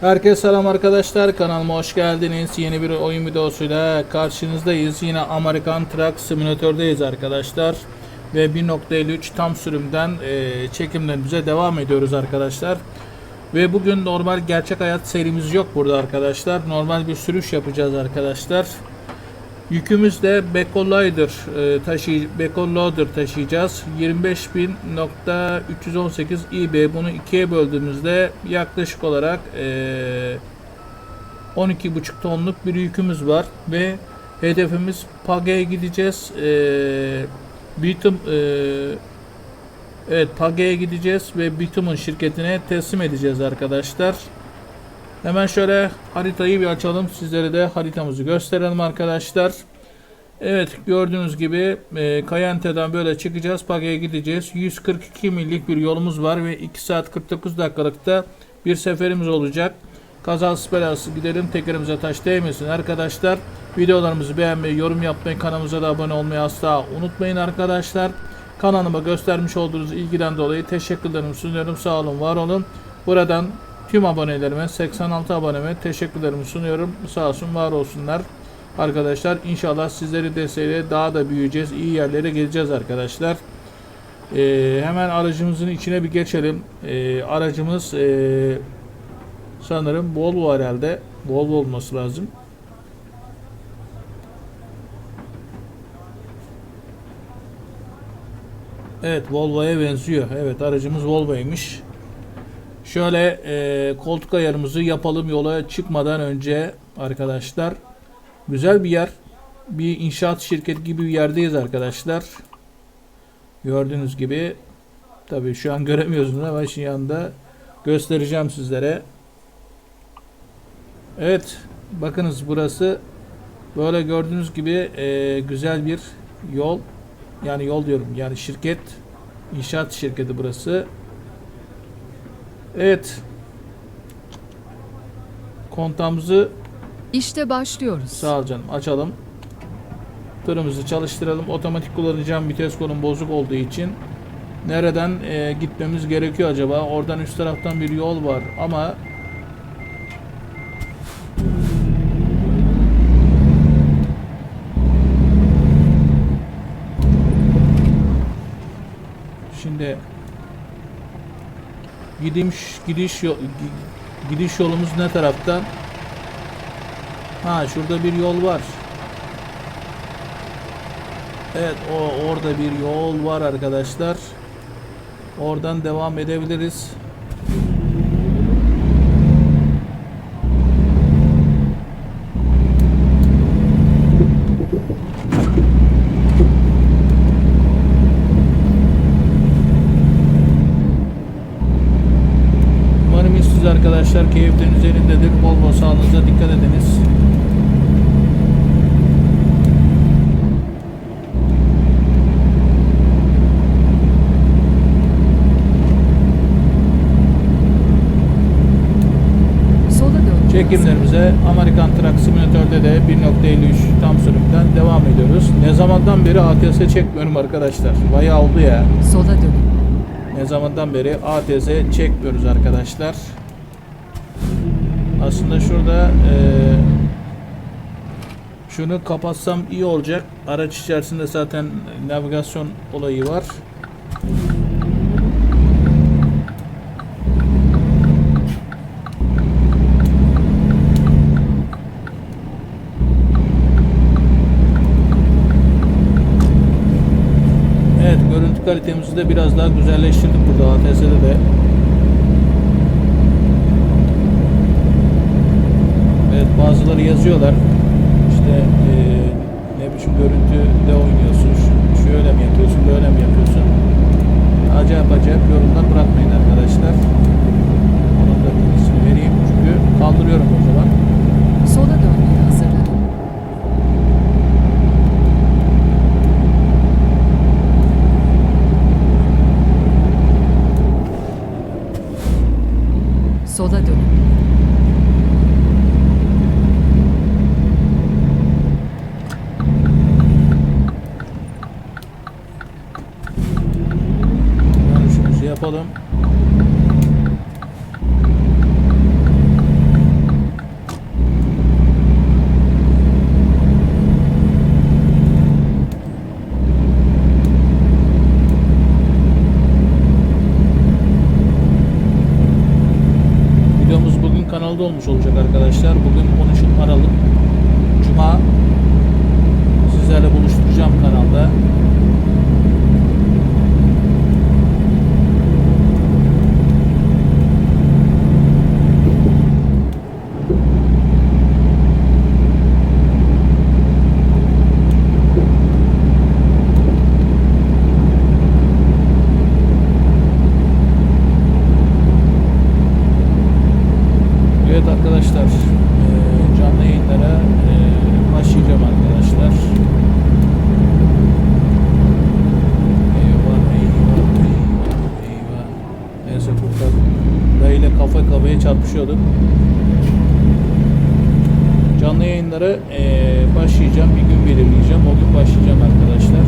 Herkese selam arkadaşlar kanalıma hoş geldiniz. Yeni bir oyun videosuyla karşınızdayız. Yine Amerikan Truck Simülatör'deyiz arkadaşlar. Ve 1.53 tam sürümden e, çekimlerimize devam ediyoruz arkadaşlar. Ve bugün normal gerçek hayat serimiz yok burada arkadaşlar. Normal bir sürüş yapacağız arkadaşlar. Yükümüz de Backloader e, taşı Backloader taşıyacağız. 25.318 IB bunu ikiye böldüğümüzde yaklaşık olarak e, 12,5 tonluk bir yükümüz var ve hedefimiz Page'ye gideceğiz. E, Bitum e, Evet Page'ye gideceğiz ve Bitum'un şirketine teslim edeceğiz arkadaşlar. Hemen şöyle haritayı bir açalım. Sizlere de haritamızı gösterelim arkadaşlar. Evet gördüğünüz gibi e, Kayante'den böyle çıkacağız. Page'ye gideceğiz. 142 millik bir yolumuz var ve 2 saat 49 dakikalıkta bir seferimiz olacak. Kazasız belasız gidelim. Tekerimize taş değmesin arkadaşlar. Videolarımızı beğenmeyi, yorum yapmayı, kanalımıza da abone olmayı asla unutmayın arkadaşlar. Kanalıma göstermiş olduğunuz ilgiden dolayı teşekkürlerimi sunuyorum. Sağ olun, var olun. Buradan tüm abonelerime, 86 aboneme teşekkürlerimi sunuyorum. Sağ olsun, var olsunlar. Arkadaşlar inşallah sizleri desteğiyle daha da büyüyeceğiz. iyi yerlere geleceğiz arkadaşlar. Ee, hemen aracımızın içine bir geçelim. Ee, aracımız ee, sanırım Volvo herhalde. Volvo olması lazım. Evet Volvo'ya benziyor. Evet aracımız Volvo'ymuş. Şöyle e, koltuk ayarımızı yapalım yola çıkmadan önce arkadaşlar. Güzel bir yer. Bir inşaat şirketi gibi bir yerdeyiz arkadaşlar. Gördüğünüz gibi tabii şu an göremiyorsunuz ama şu anda göstereceğim sizlere. Evet bakınız burası böyle gördüğünüz gibi e, güzel bir yol yani yol diyorum yani şirket inşaat şirketi burası. Evet. Kontağımızı İşte başlıyoruz. sağ ol canım açalım. Tırımızı çalıştıralım. Otomatik kullanacağım vites kolum bozuk olduğu için nereden e, gitmemiz gerekiyor acaba? Oradan üst taraftan bir yol var ama Şimdi gidiş gidiş yol, gi- gidiş yolumuz ne taraftan? Ha şurada bir yol var. Evet o orada bir yol var arkadaşlar. Oradan devam edebiliriz. Umarım işsiz arkadaşlar keyiflerin üzerindedir. Bol bol sağlığınıza dikkat ediniz. Çekimlerimize Amerikan Truck Simulator'da de 1.53 tam sürümden devam ediyoruz. Ne zamandan beri ATS çekmiyorum arkadaşlar. Bayağı oldu ya. Sola dön. Ne zamandan beri ATS çekmiyoruz arkadaşlar. Aslında şurada eee, şunu kapatsam iyi olacak. Araç içerisinde zaten navigasyon olayı var. Evet görüntü kalitemizi de biraz daha güzelleştirdik burada ATS'de de. Bazıları yazıyorlar. İşte eee, ne biçim görüntüde oynuyorsun? Şöyle mi yapıyorsun böyle mi yapıyorsun? Acayip acayip yorumlar bırakmayın arkadaşlar. Onun da bilgisini vereyim çünkü kaldırıyorum o zaman videomuz bugün kanalda olmuş olacak arkadaşlar. Bugün 13 Aralık Cuma sizlerle buluşturacağım kanalda. Neyse kurtar. Dayıyla kafa kafaya çarpışıyordum. Canlı yayınlara eee, başlayacağım. Bir gün belirleyeceğim. O gün başlayacağım arkadaşlar.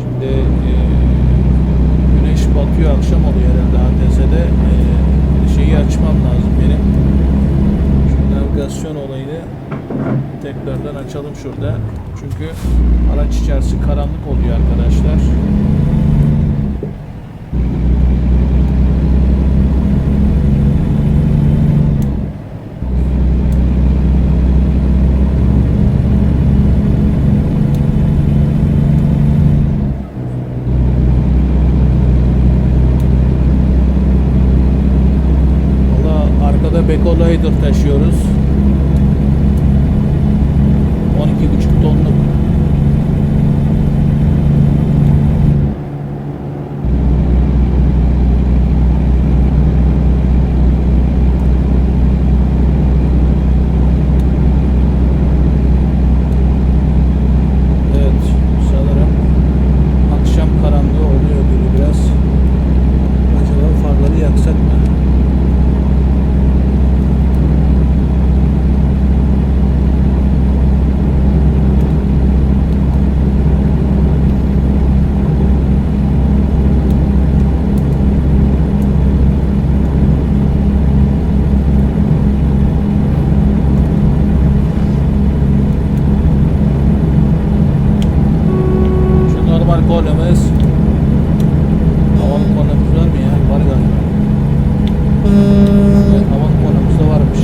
Şimdi eee, güneş batıyor akşam oluyor herhalde ATS'de. Eee, şeyi açmam lazım benim. Şu navigasyon olayını tekrardan açalım şurada. Çünkü araç içerisi karanlık oluyor arkadaşlar. Valla arkada Beko Rider taşıyoruz. 12,5 tonluk. Evet, sanırım akşam karanlığı oluyor gibi biraz. Acaba farları yaksak mı? Şu normal kolemiz. Havalı kolemiz var mı ya? Var galiba. Evet, havalı kolemiz de varmış.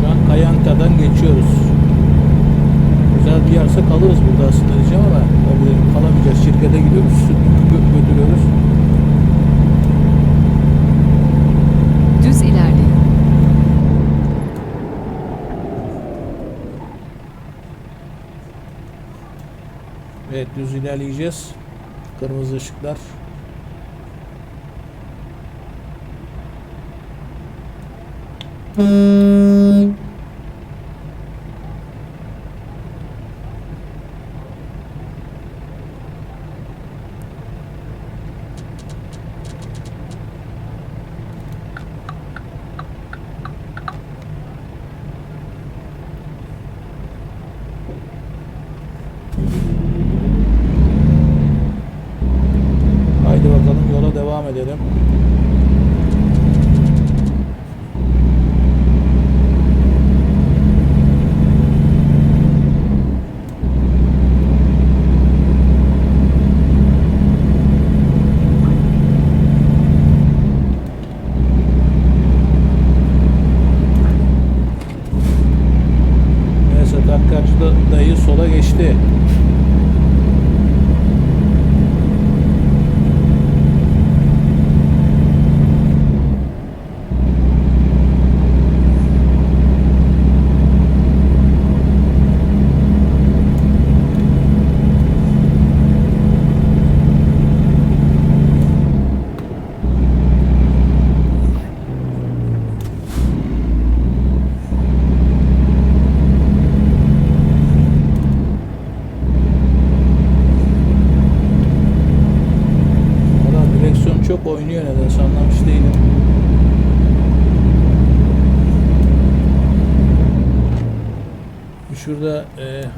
Şu an Kayanka'dan geçiyoruz. Güzel bir yerse kalırız burada aslında diyeceğim ama tabii kalamayacağız. Şirkete gidiyoruz. Gö- götürüyoruz. Düz ilerleyin. Evet düz ilerleyeceğiz. Kırmızı ışıklar. Haydi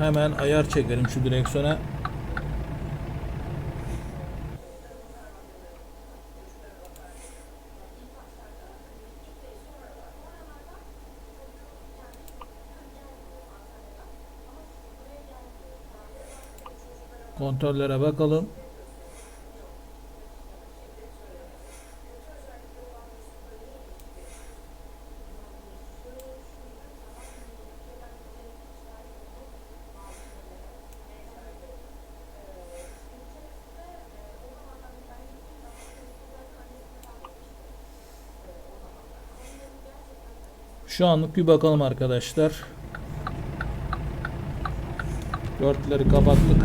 Hemen ayar çekelim şu direksiyona. Kontrollere bakalım. Şu anlık bir bakalım arkadaşlar. Dörtleri kapattık.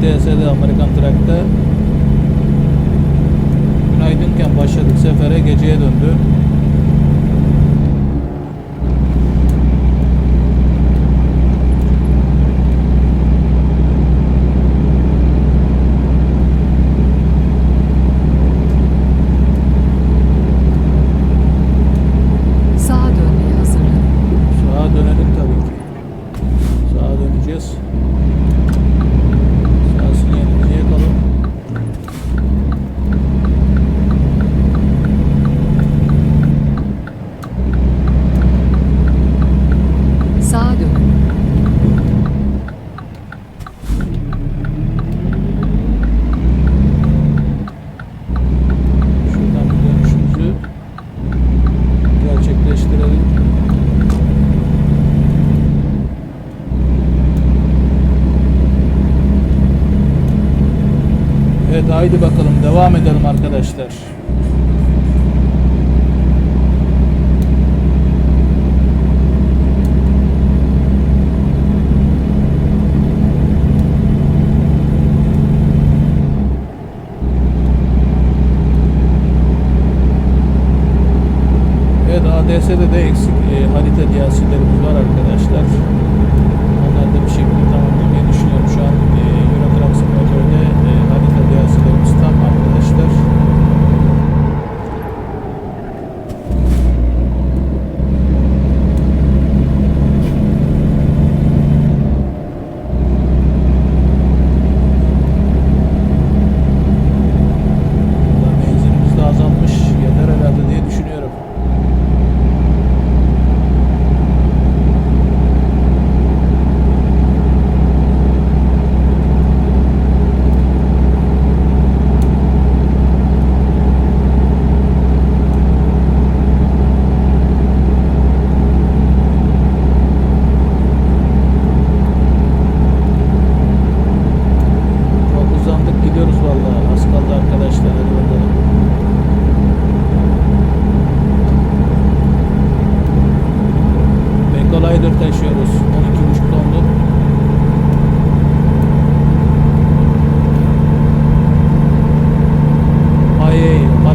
TS'de Amerikan Trak'ta günaydınken başladık sefere geceye döndü. devam edelim arkadaşlar. Evet ADS'de de eksik e, harita diyasillerimiz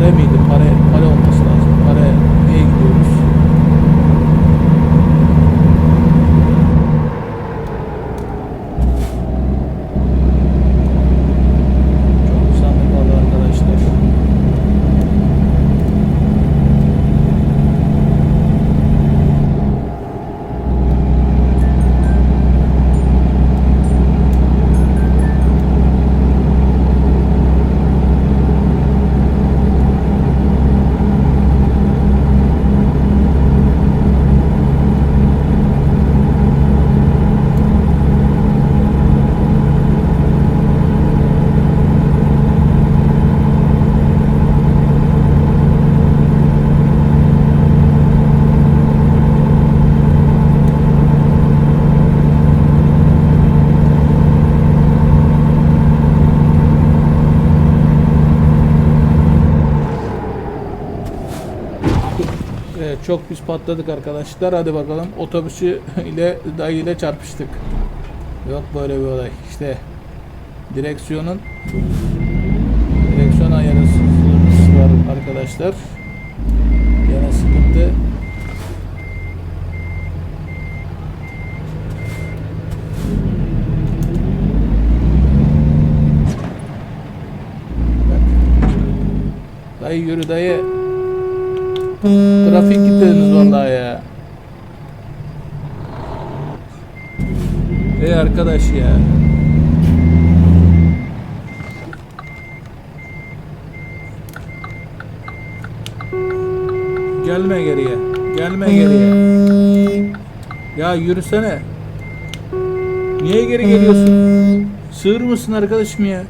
Para miydi? Para, para olmasın. Çok pis patladık arkadaşlar. Hadi bakalım otobüsü ile dayı ile çarpıştık. Yok böyle bir olay. İşte direksiyonun direksiyon ayarısı var arkadaşlar. Yine sıkıntı. Dayı yürü dayı. Trafik kilitlediniz vallahi ya. Ey arkadaş ya. Gelme geriye. Gelme geriye. Ya yürüsene. Niye geri geliyorsun? Sığır mısın arkadaşım ya?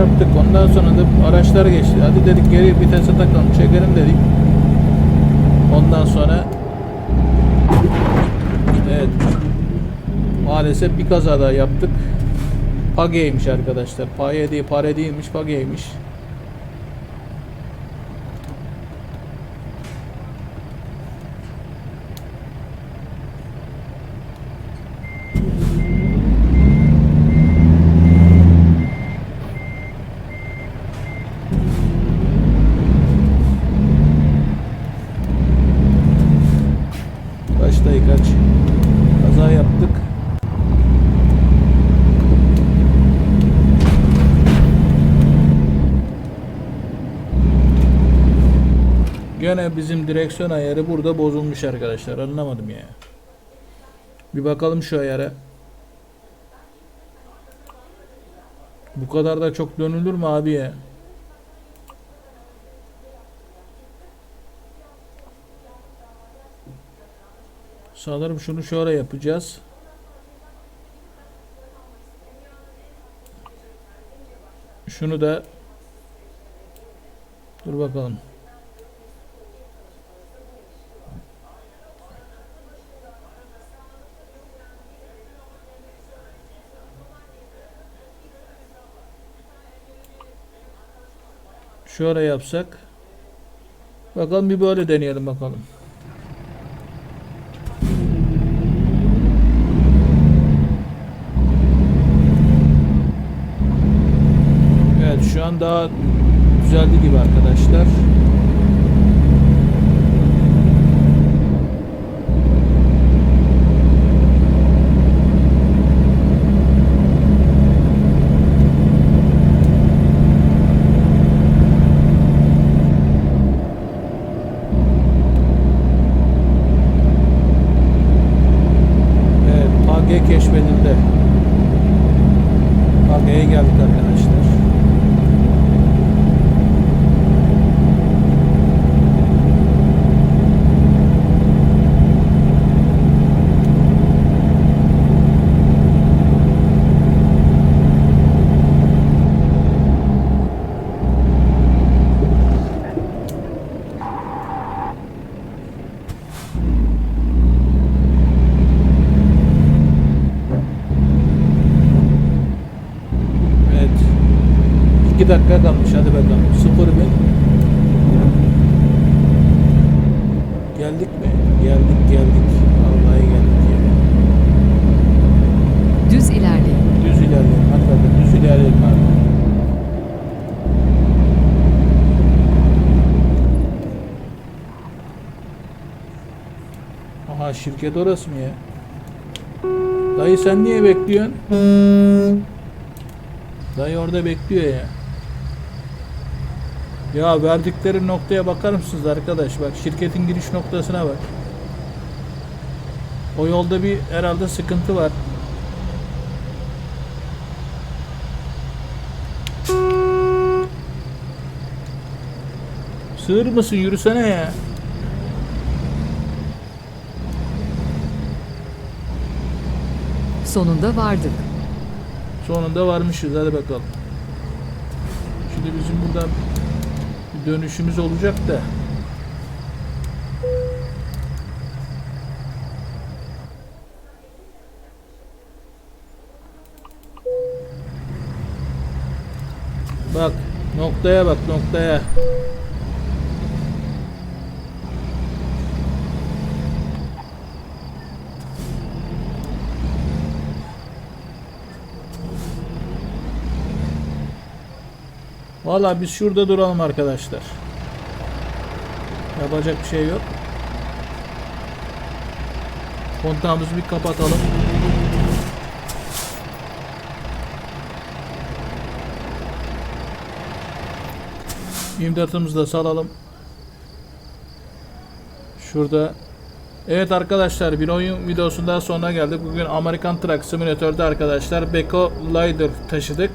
Çarptık. Ondan sonra da araçlar geçti. Hadi dedik geri vitese takalım çekelim dedik. Ondan sonra Evet Maalesef bir kaza daha yaptık. Page'ymiş arkadaşlar. Paye değil, pare değilmiş, Page'ymiş. Kaç dayı kaç. Kaza yaptık. Gene bizim direksiyon ayarı burada bozulmuş arkadaşlar. Anlamadım ya. Bir bakalım şu ayara. Bu kadar da çok dönülür mü abi ya? Sanırım şunu şöyle yapacağız. Şunu da Dur bakalım. Şöyle yapsak. Bakalım bir böyle deneyelim bakalım. Evet şu an daha düzeldi gibi arkadaşlar. Evet, PAG keşfedildi. PAG'ye geldik arkadaşlar. Evet. 2 dakika kalmış. Hadi bakalım. 0 bin. Geldik mi? Geldik geldik. Vallahi geldik ya. Düz ilerleyin. Düz ilerleyelim. Hadi. Düz ilerleyelim abi. Aha şirket orası mı ya? Dayı sen niye bekliyorsun? Dayı orada bekliyor ya. Ya verdikleri noktaya bakar mısınız arkadaş? Bak şirketin giriş noktasına bak. O yolda bir herhalde sıkıntı var. Sığır mısın? Yürüsene ya. Sonunda vardık. Sonunda varmışız. Hadi bakalım. Şimdi bizim buradan dönüşümüz olacak da. Bak noktaya bak noktaya. Valla biz şurada duralım arkadaşlar. Yapacak bir şey yok. Kontağımızı bir kapatalım. İmdatımızı da salalım. Şurada. Evet arkadaşlar bir oyun videosundan sonuna geldik. Bugün Amerikan Truck Simulator'da arkadaşlar Beko Lider taşıdık.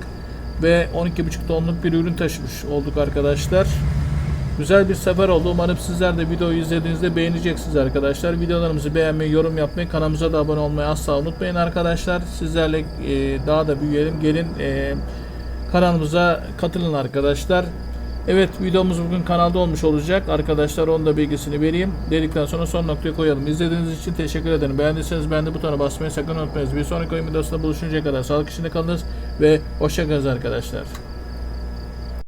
Ve 12,5 tonluk bir ürün taşımış olduk arkadaşlar. Güzel bir sefer oldu. Umarım sizler de videoyu izlediğinizde beğeneceksiniz arkadaşlar. Videolarımızı beğenmeyi, yorum yapmayı, kanalımıza da abone olmayı asla unutmayın arkadaşlar. Sizlerle e, daha da büyüyelim. Gelin e, kanalımıza katılın arkadaşlar. Evet videomuz bugün kanalda olmuş olacak. Arkadaşlar onun da bilgisini vereyim. Dedikten sonra son noktayı koyalım. İzlediğiniz için teşekkür ederim. Beğendiyseniz beğendi butona basmayı sakın unutmayınız. Bir sonraki oyun videosunda buluşuncaya kadar sağlık içinde kalınız ve hoşçakalın arkadaşlar.